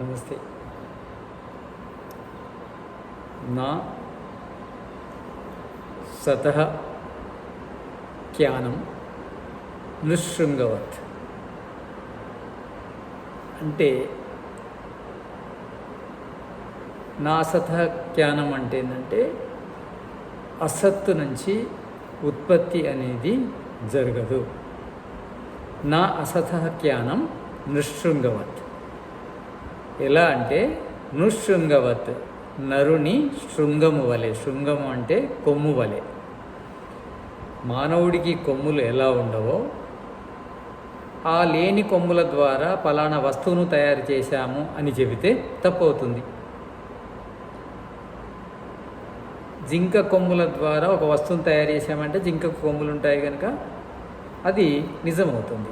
నమస్తే. నా సతః జ్ఞానం నిశృంగవత్. అంటే నా సత జ్ఞానం అంటే ఏంటంటే అసత్తు నుంచి ఉత్పత్తి అనేది జరగదు. నా అసత జ్ఞానం నిశృంగవత్. ఎలా అంటే నృశృంగవత్ నరుని శృంగము వలె. శృంగము అంటే కొమ్ము వలె. మానవుడికి కొమ్ములు ఎలా ఉండవో ఆ లేని కొమ్ముల ద్వారా పలానా వస్తువును తయారు చేశాము అని చెబితే తప్పవుతుంది. జింక కొమ్ముల ద్వారా ఒక వస్తువును తయారు చేశామంటే జింక కొమ్ములు ఉంటాయి కనుక అది నిజమవుతుంది.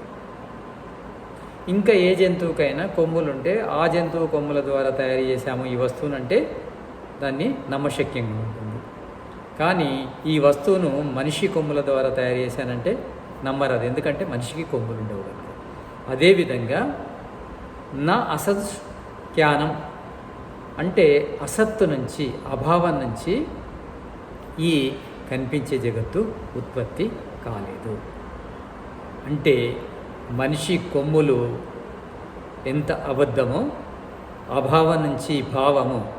ఇంకా ఏ జంతువుకైనా కొమ్ములుంటే ఆ జంతువు కొమ్ముల ద్వారా తయారు చేశాము ఈ వస్తువునంటే దాన్ని నమ్మశక్యంగా ఉంటుంది. కానీ ఈ వస్తువును మనిషి కొమ్ముల ద్వారా తయారు చేశానంటే నమ్మరాదు. ఎందుకంటే మనిషికి కొమ్ములు ఉండవు కనుక అదేవిధంగా నా అసత్ జ్ఞానం అంటే అసత్తు నుంచి అభావం నుంచి ఈ కనిపించే జగత్తు ఉత్పత్తి కాలేదు. అంటే మనిషి కొమ్ములు ఎంత అబద్ధమో అభావం నుంచి భావము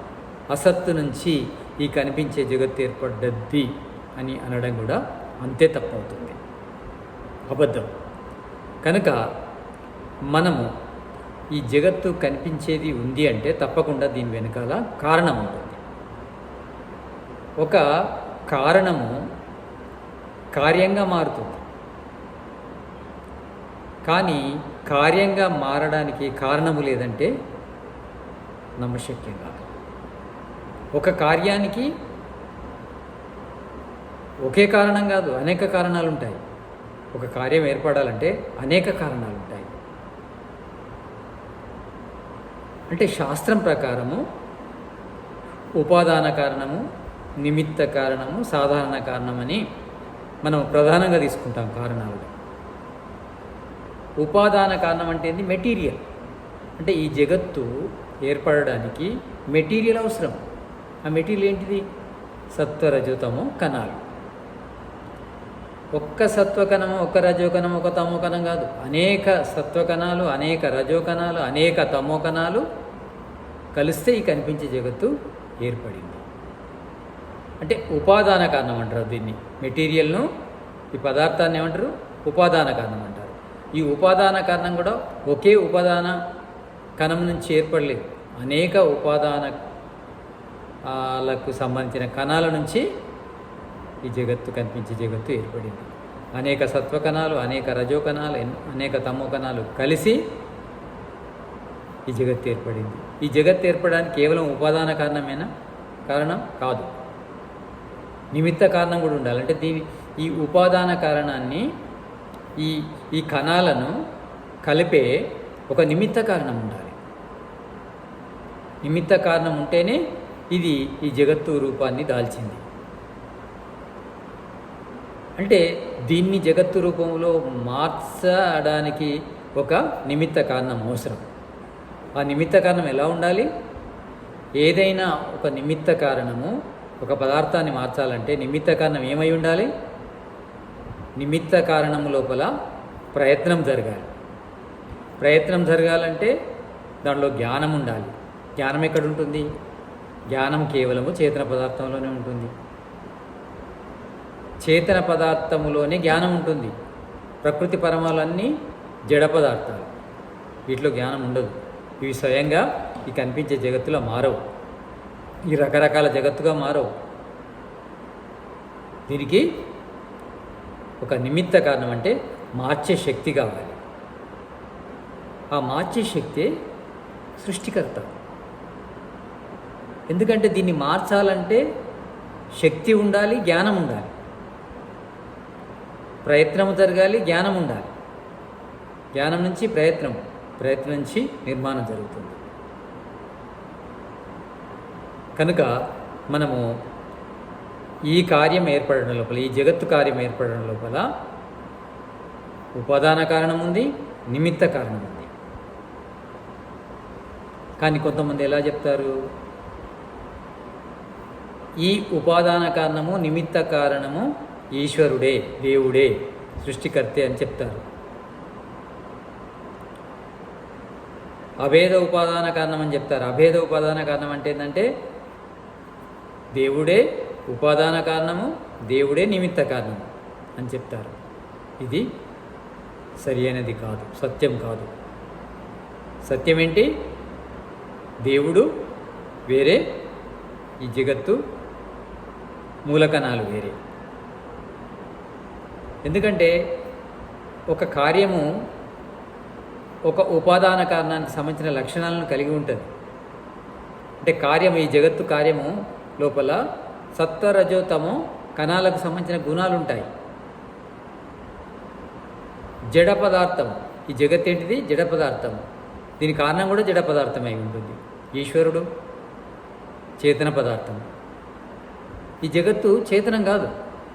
అసత్తు నుంచి ఈ కనిపించే జగత్తు ఏర్పడ్డద్ది అని అనడం కూడా అంతే తప్పవుతుంది. అబద్ధం. కనుక మనము ఈ జగత్తు కనిపించేది ఉంది అంటే తప్పకుండా దీని వెనకాల కారణం ఉంటుంది. ఒక కారణము కార్యంగా మారుతుంది. కానీ కార్యంగా మారడానికి కారణము లేదంటే నమ్మశక్యం కాదు. ఒక కార్యానికి ఒకే కారణం కాదు అనేక కారణాలు ఉంటాయి ఒక కార్యం ఏర్పడాలంటే అనేక కారణాలు ఉంటాయి అంటే శాస్త్రం ప్రకారము ఉపాదాన కారణము నిమిత్త కారణము సాధారణ కారణమని మనం ప్రధానంగా తీసుకుంటాం కారణాలుగా. ఉపాదాన కారణం అంటే ఏంది? మెటీరియల్. అంటే ఈ జగత్తు ఏర్పడడానికి మెటీరియల్ అవసరం. ఆ మెటీరియల్ ఏంటిది? సత్వరజతమో కణాలు. ఒక్క సత్వకణము ఒక్క రజోకణం ఒక తమోకణం కాదు. అనేక సత్వకణాలు అనేక రజోకణాలు అనేక తమో కణాలు కలిస్తే ఈ కనిపించే జగత్తు ఏర్పడింది. అంటే ఉపాదాన కారణం అంటారు దీన్ని. మెటీరియల్ను ఈ పదార్థాన్ని ఏమంటారు? ఉపాదాన కారణం అంటారు. ఈ ఉపాదాన కారణం కూడా ఒకే ఉపాదాన కణం నుంచి ఏర్పడలేదు. అనేక ఉపాదానాలకు సంబంధించిన కణాల నుంచి ఈ జగత్తు కనిపించే జగత్తు ఏర్పడింది. అనేక సత్వ కణాలు అనేక రజో కణాలు అనేక తమో కణాలు కలిసి ఈ జగత్తు ఏర్పడింది. ఈ జగత్తు ఏర్పడడానికి కేవలం ఉపాదాన కారణమేనా? కారణం కాదు. నిమిత్త కారణం కూడా ఉండాలి. అంటే దీని ఈ ఉపాదాన కారణాన్ని ఈ ఈ కణాలను కలిపే ఒక నిమిత్త కారణం ఉండాలి. నిమిత్త కారణం ఉంటేనే ఇది ఈ జగత్తు రూపాన్ని దాల్చింది. అంటే దీన్ని జగత్తు రూపంలో మార్చడానికి ఒక నిమిత్త కారణం అవసరం. ఆ నిమిత్త కారణం ఎలా ఉండాలి? ఏదైనా ఒక నిమిత్త కారణము ఒక పదార్థాన్ని మార్చాలంటే నిమిత్త కారణం ఏమై ఉండాలి? నిమిత్త కారణం లోపల ప్రయత్నం జరగాలి. ప్రయత్నం జరగాలంటే దాంట్లో జ్ఞానం ఉండాలి. జ్ఞానం ఎక్కడ ఉంటుంది జ్ఞానం కేవలము చేతన పదార్థంలోనే ఉంటుంది. చేతన పదార్థములోనే జ్ఞానం ఉంటుంది. ప్రకృతి పరమాలన్నీ జడ పదార్థాలు. వీటిలో జ్ఞానం ఉండదు. ఇవి స్వయంగా ఈ కనిపించే జగత్తులో మారవు. ఈ రకరకాల జగత్తుగా మారవు. దీనికి ఒక నిమిత్త కారణం అంటే మార్చే శక్తి కావాలి. ఆ మార్చే శక్తి సృష్టికర్త. ఎందుకంటే దీన్ని మార్చాలంటే శక్తి ఉండాలి జ్ఞానం ఉండాలి. ప్రయత్నం జరగాలి జ్ఞానం ఉండాలి. జ్ఞానం నుంచి ప్రయత్నం ప్రయత్నం నుంచి నిర్మాణం జరుగుతుంది. కనుక మనము ఈ కార్యం ఏర్పడడం లోపల ఈ జగత్తు కార్యం ఏర్పడడం లోపల ఉపాదాన కారణం ఉంది నిమిత్త కారణం ఉంది. కానీ కొంతమంది ఎలా చెప్తారు? ఈ ఉపాదాన కారణము నిమిత్త కారణము ఈశ్వరుడే దేవుడే సృష్టికర్తే అని చెప్తారు. అభేద ఉపాదాన కారణం అని చెప్తారు. అభేద ఉపాదాన కారణం అంటే ఏంటంటే దేవుడే ఉపాదాన కారణము దేవుడే నిమిత్త కారణము అని చెప్తారు. ఇది సరి అయినది కాదు సత్యం కాదు. సత్యం ఏంటి? దేవుడు వేరే ఈ జగత్తు మూలకణాలు వేరే. ఎందుకంటే ఒక కార్యము ఒక ఉపాదాన కారణానికి సంబంధించిన లక్షణాలను కలిగి ఉంటుంది. అంటే కార్యం ఈ జగత్తు కార్యము లోపల సత్వరజోతమో కణాలకు సంబంధించిన గుణాలు ఉంటాయి జడ పదార్థం ఈ జగత్ ఏంటిది? జడ పదార్థం దీని కారణం కూడా జడ పదార్థం అయి ఉంటుంది. ఈశ్వరుడు చేతన పదార్థం ఈ జగత్తు చేతనం కాదు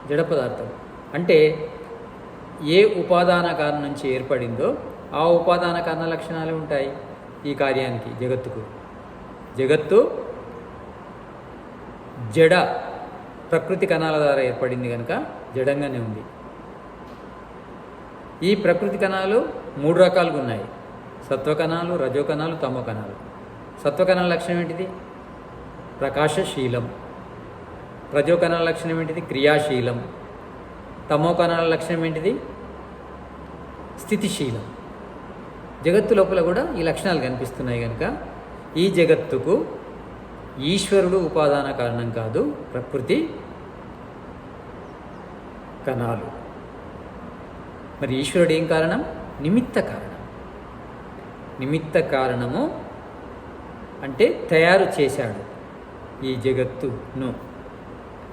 జడ పదార్థం అంటే ఏ ఉపాదాన కారణం నుంచి ఏర్పడిందో ఆ ఉపాదాన కారణ లక్షణాలు ఉంటాయి ఈ కార్యానికి జగత్తుకు. జగత్తు జడ ప్రకృతి కణాల ద్వారా ఏర్పడింది కనుక జడంగానే ఉంది. ఈ ప్రకృతి కణాలు మూడు రకాలుగా ఉన్నాయి. సత్వ కణాలు రజో కణాలు తమో కణాలు. సత్వ కణాల లక్షణం ఏంటిది? ప్రకాశశీలం. రజోకణాల లక్షణం ఏంటిది? క్రియాశీలం. తమో కణాల లక్షణం ఏంటిది? స్థితిశీలం. జగత్తు లోపల కూడా ఈ లక్షణాలు కనిపిస్తున్నాయి కనుక ఈ జగత్తుకు ఈశ్వరుడు ఉపాదాన కారణం కాదు ప్రకృతి కణాలు. మరి ఈశ్వరుడు ఏం కారణం? నిమిత్త కారణం. నిమిత్త కారణము అంటే తయారు చేశాడు ఈ జగత్తును.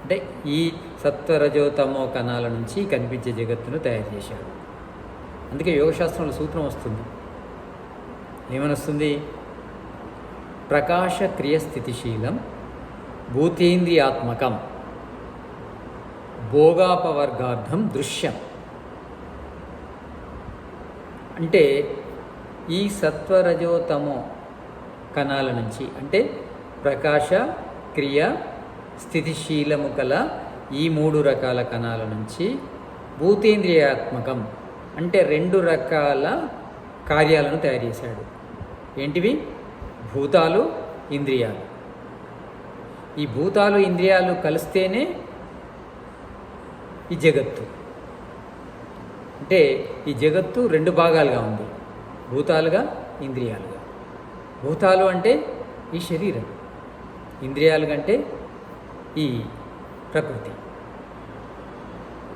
అంటే ఈ సత్వరజోతమో కణాల నుంచి కనిపించే జగత్తును తయారు చేశాడు. అందుకే యోగశాస్త్రంలో సూత్రం వస్తుంది. ఏమనొస్తుంది? ప్రకాశక్రియస్థితిశీలం భూతేంద్రియాత్మకం భోగాపవర్గార్థం దృశ్యం. అంటే ఈ సత్వరజోతమో కణాల నుంచి అంటే ప్రకాశ క్రియ స్థితిశీలము గల ఈ మూడు రకాల కణాల నుంచి భూతేంద్రియాత్మకం అంటే రెండు రకాల కార్యాలను తయారు చేశాడు. ఏంటివి? భూతాలు ఇంద్రియాలు. ఈ భూతాలు ఇంద్రియాలు కలిస్తేనే ఈ జగత్తు. అంటే ఈ జగత్తు రెండు భాగాలుగా ఉంది. భూతాలుగా ఇంద్రియాలుగా. భూతాలు అంటే ఈ శరీరం. ఇంద్రియాలు అంటే ఈ ప్రకృతి.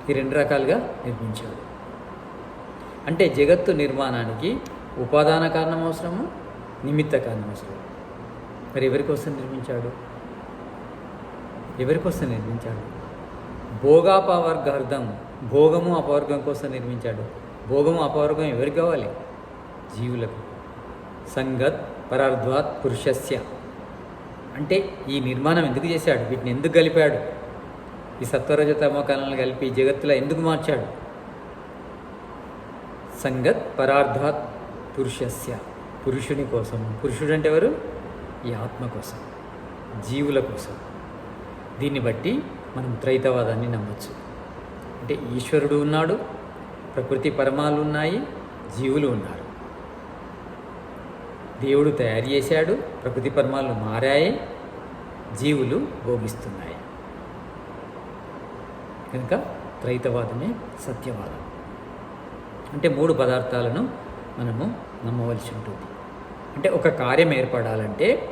ఈ రెండు రకాలుగా నిర్మించాడు అంటే జగత్తు నిర్మాణానికి ఉపాదాన కారణం అవసరము? నిమిత్త కారణం అసలు మరి ఎవరి కోసం నిర్మించాడు? ఎవరి కోసం నిర్మించాడు? భోగాపవర్గార్థం భోగము అపవర్గం కోసం నిర్మించాడు. భోగము అపవర్గం ఎవరికి కావాలి? జీవులకు. సంగత్ పరార్ధ్వాత్ పురుషస్య. అంటే ఈ నిర్మాణం ఎందుకు చేశాడు? వీటిని ఎందుకు కలిపాడు? ఈ సత్వరజతమోకాలను కలిపి జగత్తులో ఎందుకు మార్చాడు? సంగత్ పరార్ధాత్ పురుషస్య. పురుషుని కోసం. పురుషుడు అంటే ఎవరు? ఈ ఆత్మ కోసం. జీవుల కోసం. దీన్ని బట్టి మనం త్రైతవాదాన్ని నమ్మచ్చు. అంటే ఈశ్వరుడు ఉన్నాడు ప్రకృతి పరమాలు ఉన్నాయి జీవులు ఉన్నారు. దేవుడు తయారు చేశాడు ప్రకృతి పరమాలు మారాయి జీవులు భోగిస్తున్నాయి. కనుక త్రైతవాదమే సత్యవాదం. అంటే మూడు పదార్థాలను మనము నమ్మవలసి ఉంటుంది. అంటే ఒక కార్యం ఏర్పడాలంటే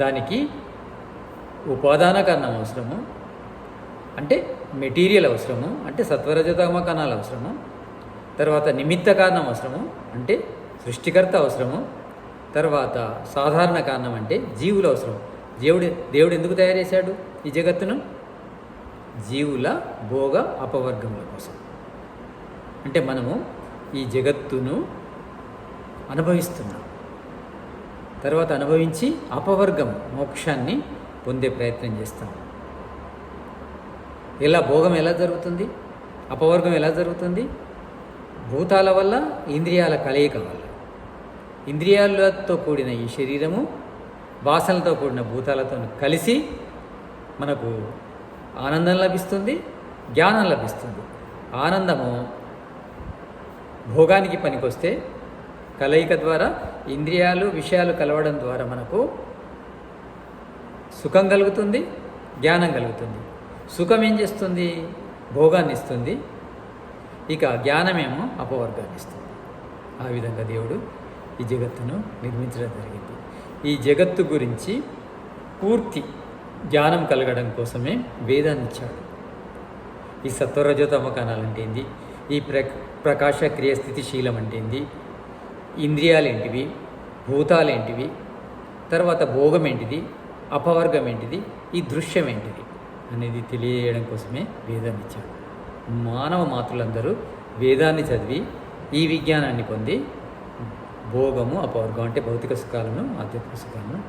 దానికి ఉపాదాన కారణం అవసరము అంటే మెటీరియల్ అవసరము అంటే సత్వరజతమ కణాలు అవసరము తర్వాత నిమిత్త కారణం అవసరము అంటే సృష్టికర్త అవసరము తర్వాత సాధారణ కారణం అంటే జీవులు అవసరం దేవుడు దేవుడు ఎందుకు తయారు చేశాడు ఈ జగత్తును? జీవుల భోగ అపవర్గముల కోసం. అంటే మనము ఈ జగత్తును అనుభవిస్తున్నాం. తర్వాత అనుభవించి అపవర్గం మోక్షాన్ని పొందే ప్రయత్నం చేస్తాం. ఎలా భోగం ఎలా జరుగుతుంది? అపవర్గం ఎలా జరుగుతుంది? భూతాల వల్ల ఇంద్రియాల కలయిక వల్ల. ఇంద్రియాలతో కూడిన ఈ శరీరము వాసనలతో కూడిన భూతాలతో కలిసి మనకు ఆనందం లభిస్తుంది జ్ఞానం లభిస్తుంది. ఆనందము భోగానికి పనికొస్తే కలయిక ద్వారా ఇంద్రియాలు విషయాలు కలవడం ద్వారా మనకు సుఖం కలుగుతుంది జ్ఞానం కలుగుతుంది. సుఖం ఏం చేస్తుంది? భోగాన్ని ఇస్తుంది. ఇక జ్ఞానమేమో అపవర్గాన్ని ఇస్తుంది. ఆ విధంగా దేవుడు ఈ జగత్తును నిర్మించడం జరిగింది. ఈ జగత్తు గురించి పూర్తి జ్ఞానం కలగడం కోసమే వేదాన్ని ఇచ్చాడు. ఈ సత్వరజతమకాణాలు అంటే ఏంది? ఈ ప్ర ప్రకాశ క్రియ స్థితిశీలం అంటే ఇంద్రియాలేంటివి భూతాలేంటివి తర్వాత భోగం ఏంటిది అపవర్గం ఏంటిది ఈ దృశ్యం ఏంటిది అనేది తెలియజేయడం కోసమే వేదాన్ని ఇచ్చాడు మానవ మాతృలందరూ వేదాన్ని చదివి ఈ విజ్ఞానాన్ని పొంది భోగము అపవర్గం అంటే భౌతిక సుఖాలను ఆధ్యాత్మిక సుఖాలను